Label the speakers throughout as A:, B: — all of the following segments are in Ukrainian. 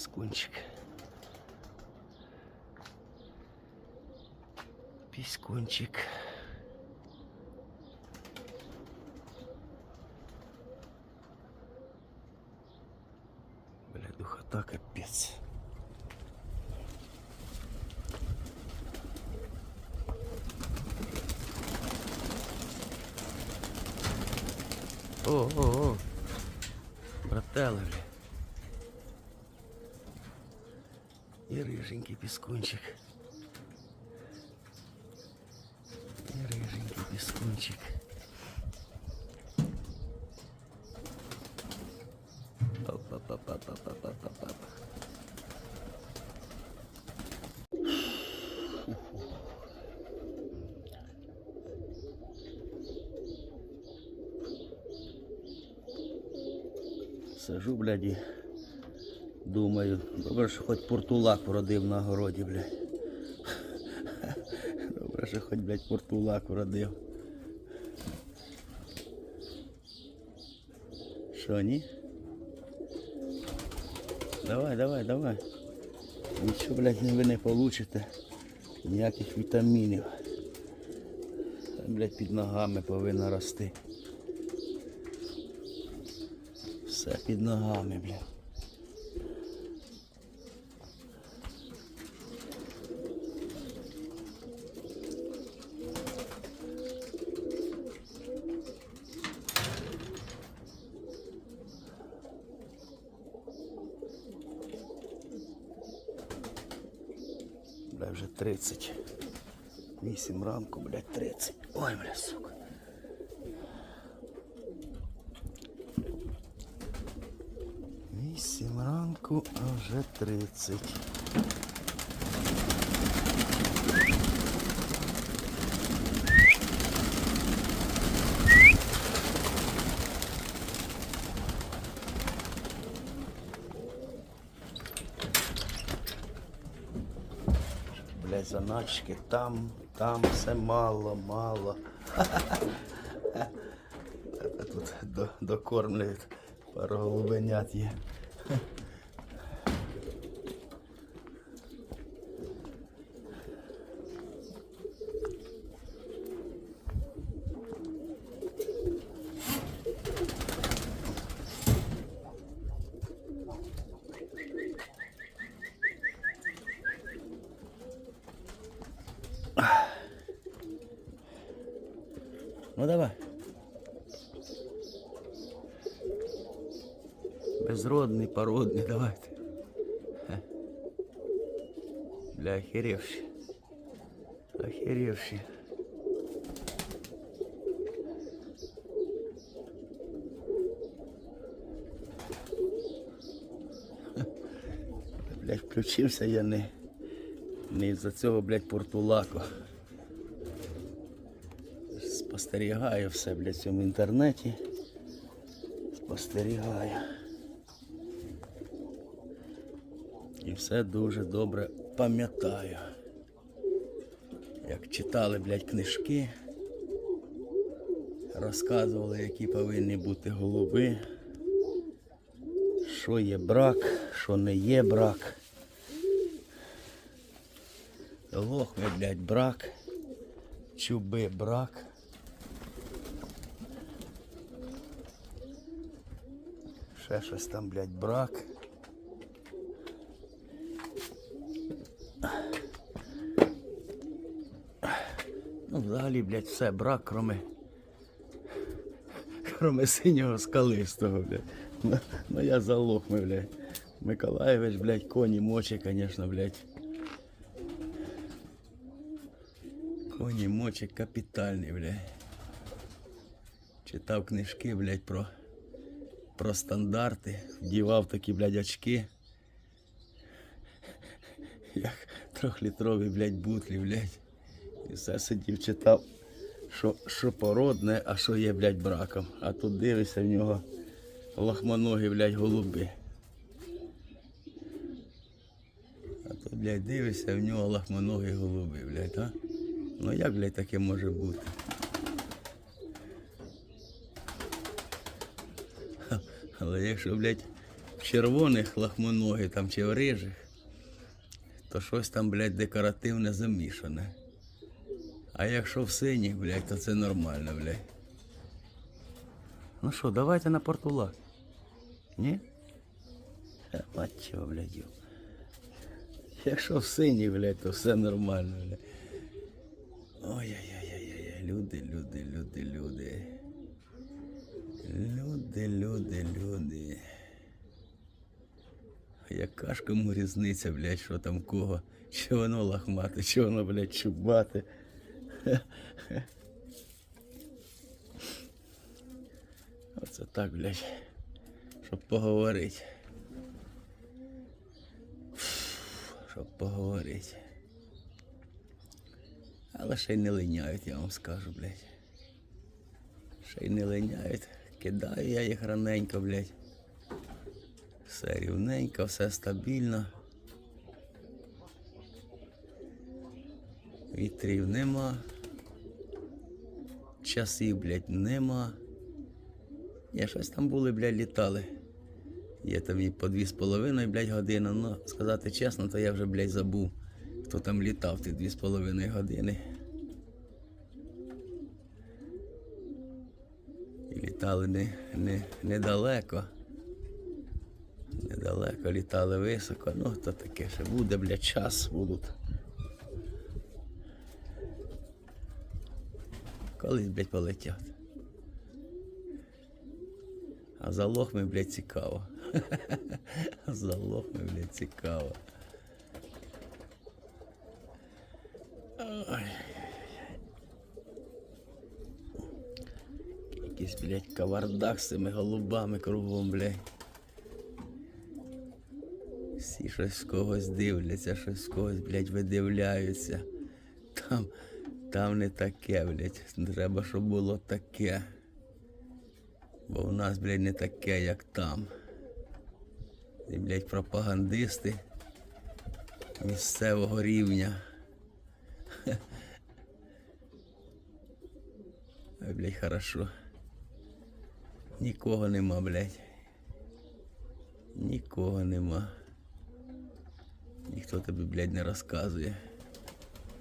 A: Піскунчик. Піскунчик. Бля, духота капець. О, о, о. Брателе, бля. І риженький піскунчик. І риженький піскунчик. Оп-оп-оп-оп-оп-оп-оп-оп. Сижу, блядь, і думаю, добре, що хоч портулак породив на городі, блядь. Добре, що хоч, блядь, портулак породив. Що, ні? Давай, давай, давай. Нічого, блядь, ви не получите. Ніяких вітамінів. Блядь, під ногами повинно рости. Все під ногами, блядь. Бля, вже 30. 8 ранку, блядь, 30. Ой, бля, сука. Вісім ранку, а вже 30. Блять, заначки там, там все мало, мало. Тут докормлюють пару голубенят є. Ну давай. Безродний, породний, давайте. Бля, охеревші. Охеревші. Хе. Блядь, включився я не, не із-за цього, блядь, портулаку. Спостерігаю все, блядь, в цьому інтернеті. Спостерігаю. І все дуже добре пам'ятаю. Як читали, блядь, книжки, розказували, які повинні бути голуби, що є брак, що не є брак. Лохми, блядь, брак, чуби брак. Ще щось там, блядь, брак. Ну, взагалі, блядь, все, брак, кроме. Кроме синього скалистого, блядь. Ну, ну я за лохми, блядь. Миколаєвич, блядь, коні мочі, конечно, блядь. Коні мочі капітальні, блядь. Читав книжки, блядь, про, про стандарти, вдівав такі, блядь, очки. Як трьохлітрові, блядь, бутлі, блядь. І все сидів, читав, що, що породне, а що є, блядь, браком. А тут дивишся в нього лохмоногі, блядь, голуби. А тут, блядь, дивишся в нього лохмоногі голуби, блядь, а? Ну як, блядь, таке може бути? Але якщо, блядь, червоних лахмоногих там чи в рижих, то щось там, блядь, декоративне замішане. А якщо в синіх, блядь, то це нормально, блядь. Ну що, давайте на портулак. Ні? Мать чого, блядь. Якщо в синіх, блядь, то все нормально, блядь. Ой-ой-ой-ой-ой, люди, люди, люди, люди. Люди, люди, люди. Яка ж кому різниця, блядь, що там кого? Чи воно лахмате, чи воно, блядь, чубате. Оце так, блядь, щоб поговорити. Щоб поговорити. Але ще й не линяють, я вам скажу, блядь. Ще й не линяють. Кидаю я їх раненько, блядь. Все рівненько, все стабільно. Вітрів нема. Часів, блядь, нема. Я щось там були, блядь, літали. Є там і по дві з половиною, блядь, години. Ну, сказати чесно, то я вже, блядь, забув, хто там літав ті дві з половиною години. І літали не, не, недалеко. Недалеко літали високо. Ну, то таке ще буде, блядь, час будуть. Колись, блядь, полетять. А за лохми, блядь, цікаво. За лохми, блядь, цікаво. Ой. Якийсь, блядь, кавардак з цими голубами кругом, блядь. Всі щось з когось дивляться, щось з когось, блядь, видивляються. Там, там не таке, блядь. Треба, щоб було таке. Бо у нас, блядь, не таке, як там. І, блядь, пропагандисти місцевого рівня. Ой, блядь, хорошо. Нікого нема, блядь. Нікого нема. Ніхто тобі, блядь, не розказує,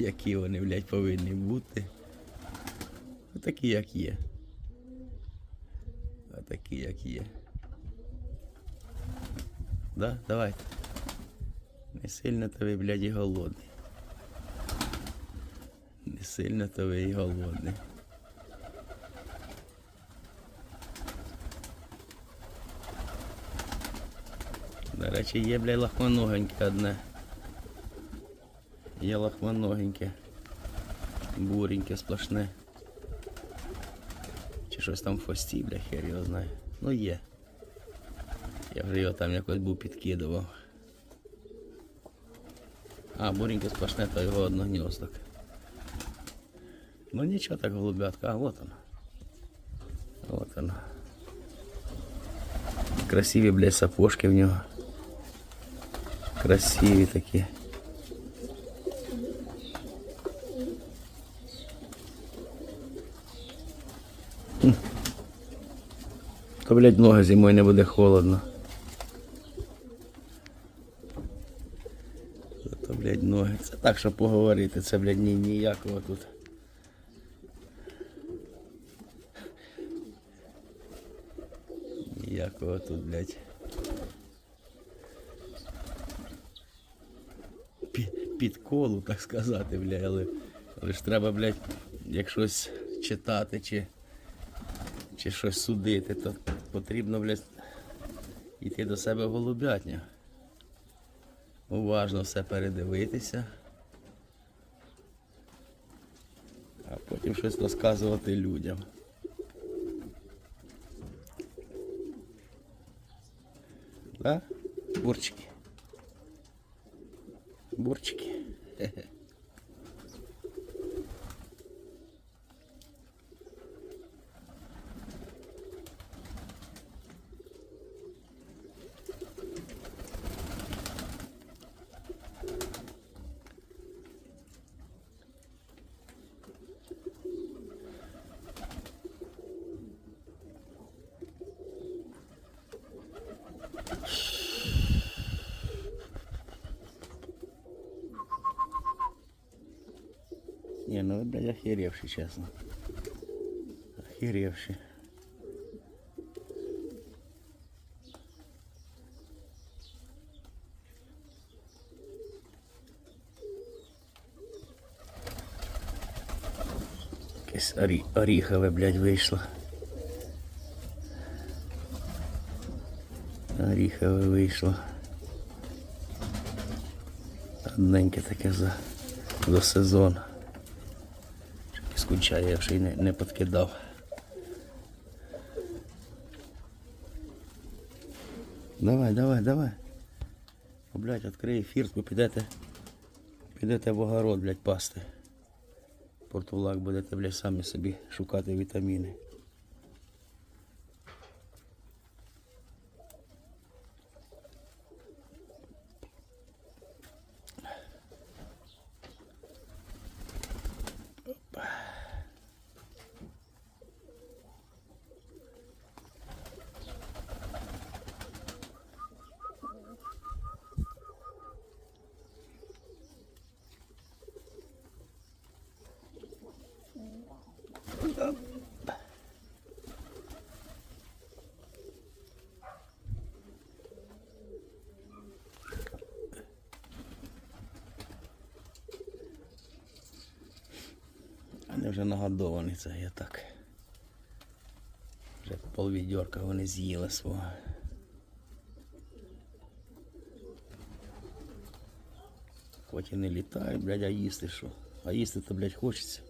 A: які вони, блядь, повинні бути. Такі, як є. А такі, як є. Да? Давайте. Не сильно то ви, блядь, і голодний. Не сильно то ви і голодний. До речі, є, блядь, лахманогеньке одне. Є лахманогеньке. Буреньке сплошне. Чи щось там в хвості, бля, хер його знає. Ну є. Я вже його там якось був підкидував. А, буреньке сплошне, то його одногніздок. Ну нічого так голубятка, а вот воно. Вот воно. Красиві, блядь, сапожки в нього. Красиві такі. То, блядь, ноги зимою не буде холодно. Зато, блядь, ноги. Це так, щоб поговорити, це, блядь, ні, ніякого тут. Ніякого тут, блядь. Під, під колу, так сказати, блядь, але, але ж треба, блядь, як щось читати чи, чи щось судити, то потрібно, блядь, йти до себе в голубятню. Уважно все передивитися. А потім щось розказувати людям. Да? Бурчики. Бурчики. Не, ну блядь, охеревший, честно. Охеревший. Якесь орі... оріхове, блядь, вийшло. Оріхове вийшло. Одненьке таке за, за сезон. Скучає, ще й не, не подкидав. Давай, давай, давай. О, блядь, відкрий фіртку, підете, підете в огород, блядь, пасти. Портулак будете, блядь, самі собі шукати вітаміни. Вони нагодовані, це я так. Вже полвідьорка вони з'їли свого. Хоч і не літають, блядь, а їсти що? А їсти то, блядь, хочеться.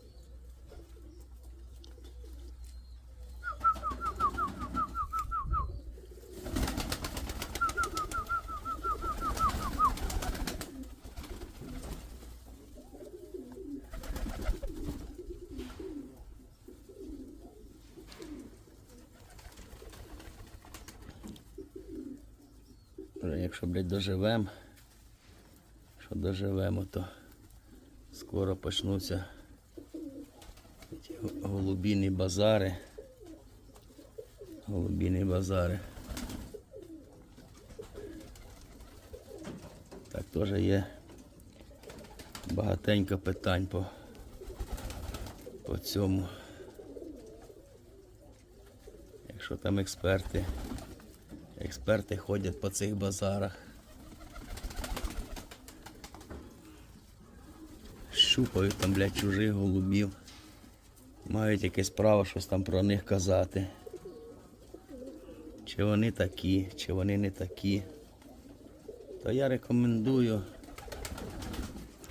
A: Вже якщо, блядь, доживем, що доживемо, то скоро почнуться ті голубіні базари. Голубіні базари. Так теж є багатенько питань по, по цьому. Якщо там експерти Експерти ходять по цих базарах. Щупають там, блядь, чужих голубів. Мають якесь право щось там про них казати. Чи вони такі, чи вони не такі. То я рекомендую.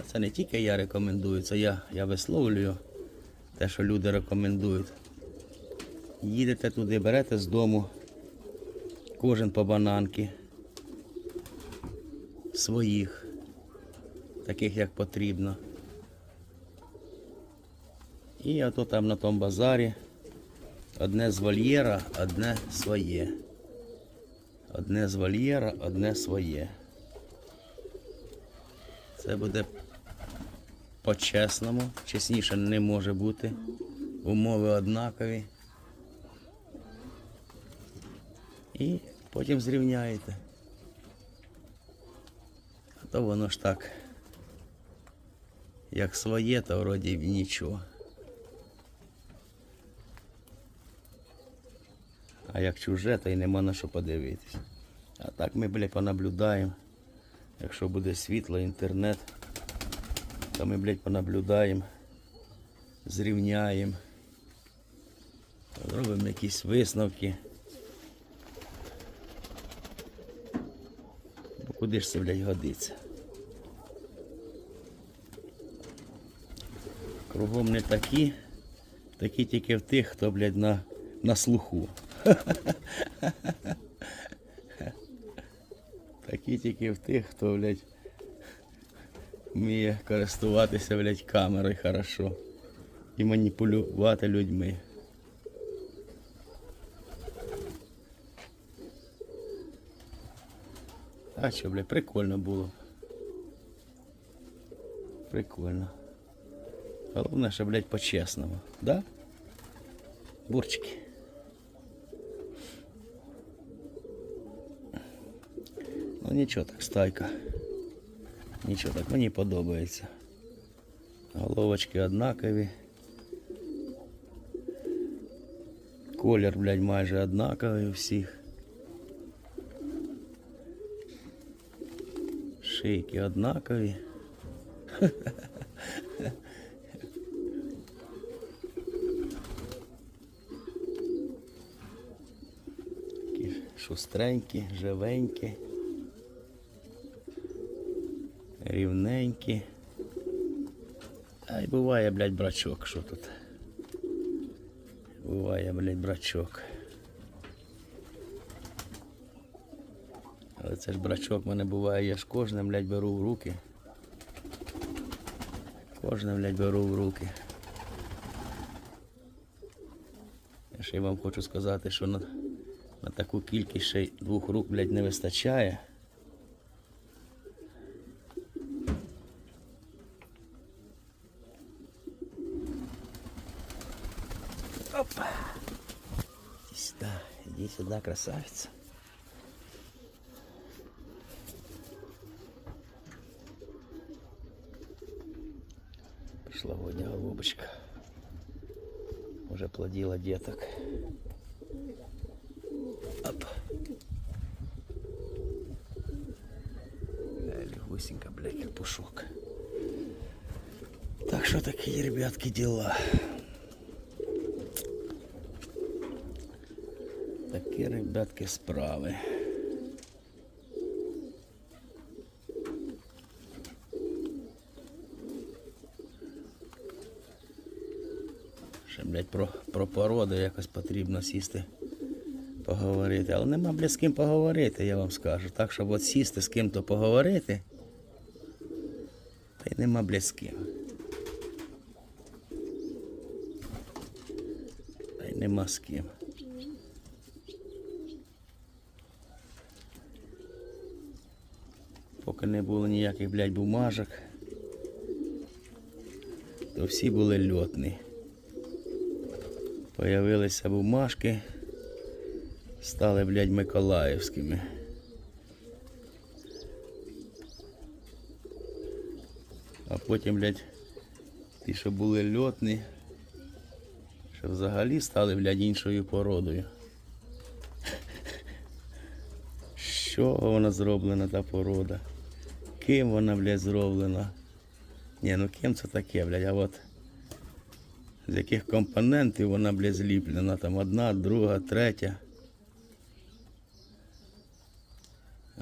A: Це не тільки я рекомендую, це я, я висловлюю те, що люди рекомендують. Їдете туди, берете з дому кожен по бананки своїх, таких як потрібно. І ото там на тому базарі одне з вольєра, одне своє. Одне з вольєра, одне своє. Це буде по-чесному, чесніше не може бути. Умови однакові. І потім зрівняєте. А то воно ж так, як своє, то вроді нічого. А як чуже, то й нема на що подивитись. А так ми, блядь, понаблюдаємо. Якщо буде світло, інтернет, то ми, блядь, понаблюдаємо, зрівняємо, зробимо якісь висновки. Бо куди ж це, блядь, годиться? Кругом не такі, такі тільки в тих, хто, блядь, на, на слуху. Такі тільки в тих, хто, блядь, вміє користуватися, блядь, камерою хорошо. І маніпулювати людьми. А що, блядь, прикольно було. Прикольно. Головне, що, блядь, по-чесному, да? Бурчики. Ну нічого так, стайка. Нічого так, мені подобається. Головочки однакові. Колір, блядь, майже однаковий у всіх. Шийки однакові. Такі шустренькі, живенькі, Рівненькі. Ай, буває, блядь, брачок, що тут. Буває, блядь, брачок. Але це ж брачок в мене буває, я ж кожне, блядь, беру в руки. Кожне, блядь, беру в руки. Я ще й вам хочу сказати, що на, на таку кількість ще й двох рук, блядь, не вистачає. Сюда, красавица. Прошлогодняя голубочка. Уже плодила деток. Оп. Легусенько, блядь, пушок. Так что такие, ребятки, дела. Такі, ребятки, справи. Ще, блядь, про, про породу якось потрібно сісти, поговорити. Але нема, блядь, з ким поговорити, я вам скажу. Так, щоб от сісти з ким-то поговорити. Та й нема, блядь, з ким. Та й нема з ким. Поки не було ніяких, блядь, бумажок, то всі були льотні. Появилися бумажки, стали, блядь, Миколаївськими. А потім, блядь, ті, що були льотні, що взагалі стали, блядь, іншою породою. З чого вона зроблена та порода? Ким вона, блядь, зроблена? Ні, ну ким це таке, блядь, а от з яких компонентів вона, блядь, зліплена? Там одна, друга, третя.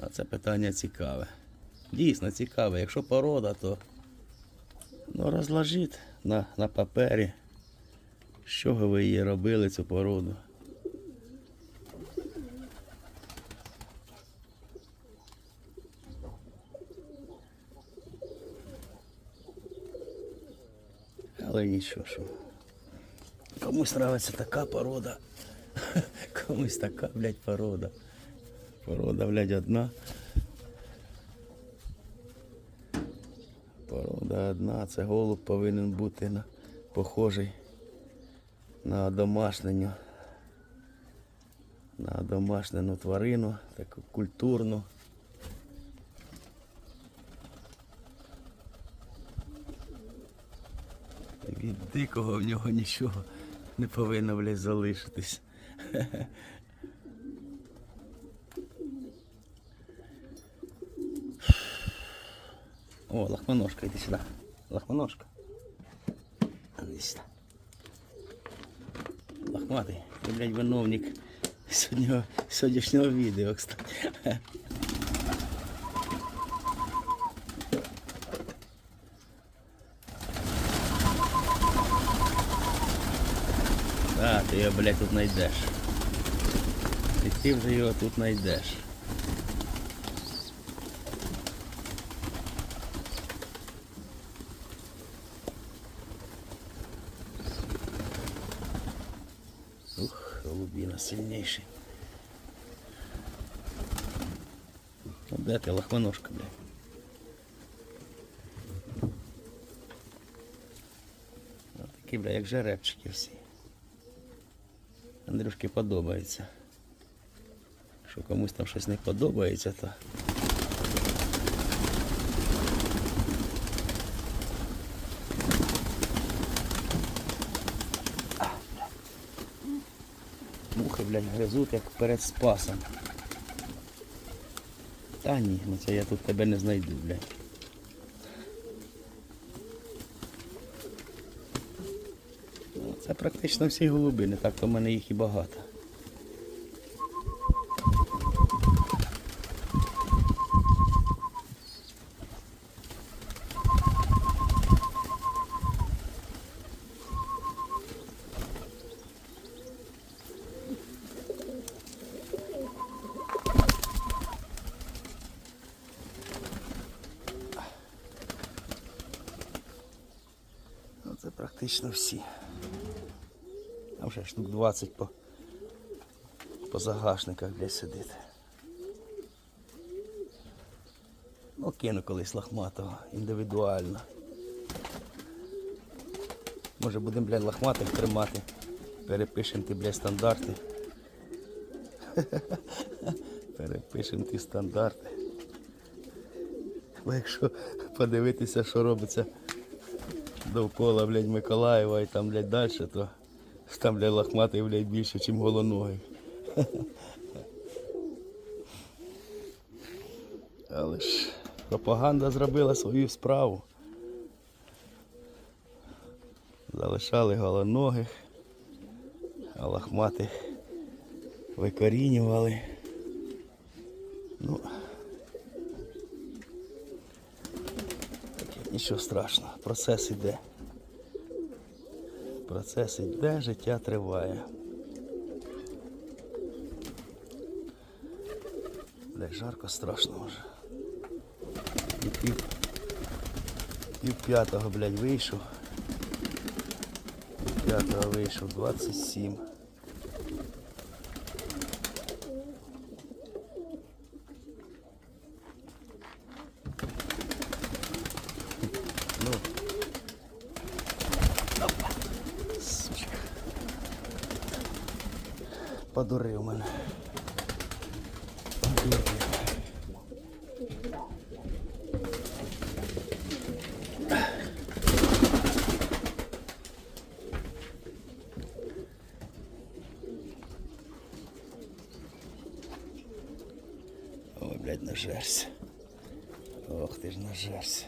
A: А це питання цікаве. Дійсно цікаве. Якщо порода, то ну, розложіть на, на папері, з чого ви її робили, цю породу. Але нічого, що. Комусь нравиться така порода. Комусь така, блядь, порода. Порода, блядь, одна. Порода одна. Це голуб повинен бути на, похожий на домашню. На домашню тварину, таку культурну. Від дикого в нього нічого не повинно, блядь, залишитись. О, лохмоножка, иди сюда. Лохмоножка. Иди сюда. Лохматый. Ты, блядь, виновник сьогоднішнього відео, кстати. ти його, блядь, тут знайдеш. І ти вже його тут знайдеш. Ух, голубіна сильніший. Ну, де ти, лохманожка, блядь? Ну, Такі, бля, як жеребчики всі. Андрюшки подобається. Що комусь там щось не подобається, то мухи, блядь, гризуть, як перед спасом. Та ні, ну це я тут тебе не знайду, блядь. Це практично всі голуби, не так то в мене їх і багато. Ну, це практично всі. Там ще штук 20 по, по загашниках десь сидить. Ну, кину колись лохматого, індивідуально. Може будемо, блядь, лохматих тримати. Перепишемо ті, блядь, стандарти. Перепишемо ті стандарти. Бо якщо подивитися, що робиться довкола, блядь, Миколаєва і там, блядь, далі, то там, блядь, лохматий, блядь, більше, ніж голоногий. Але ж пропаганда зробила свою справу. Залишали голоногих, а лохматих викорінювали. Ну, нічого страшного, процес іде. Процес іде, життя триває. Де жарко страшно вже. І пів, пів п'ятого, блядь, вийшов. Пів п'ятого вийшов, 27. Ну. Опа. Сучка. Подурив мене. Подурив. Ой, блядь, нажерся. Ох ти ж нажерся.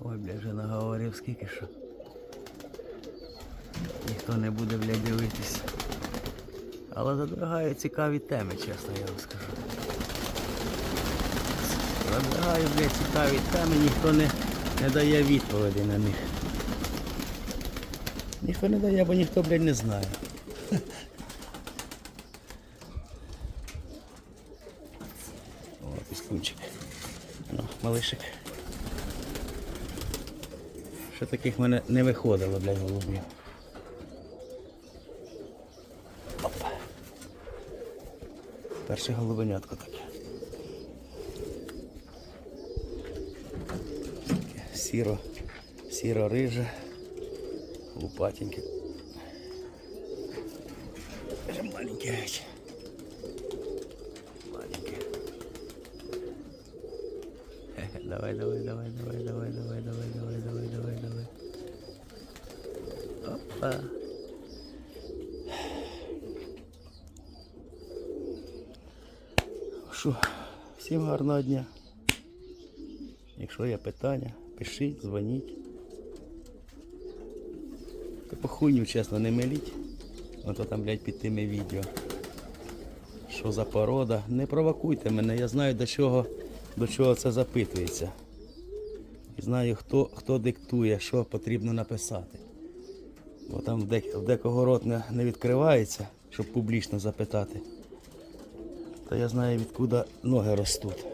A: Ой, блядь, вже наговорив скільки що. Ніхто не буде, блядь, дивитися. Але задвигаю цікаві теми, чесно я вам скажу. Задвигаю, блядь, цікаві теми, ніхто не, не дає відповіді на них. Ніхто не дає, бо ніхто, блядь, не знає. О, піскунчик. Ну, малишик. Що таких мене не виходило, блядь, голубів. Перше голубенятко таке. Таке Сіро, сіро-риже, лупатеньке. Даже маленьке геть. Маленьке. Давай, давай, давай, давай, давай, давай, давай, давай, давай, давай, давай. Опа. Що, всім гарного дня. Якщо є питання, пишіть, дзвоніть. Таку хуйню, чесно, не миліть. Ото там, блядь, під тими відео. Що за порода? Не провокуйте мене, я знаю до чого, до чого це запитується. І знаю, хто, хто диктує, що потрібно написати. Бо там в декого рот не, не відкривається, щоб публічно запитати. Та я знаю, відкуди ноги ростуть.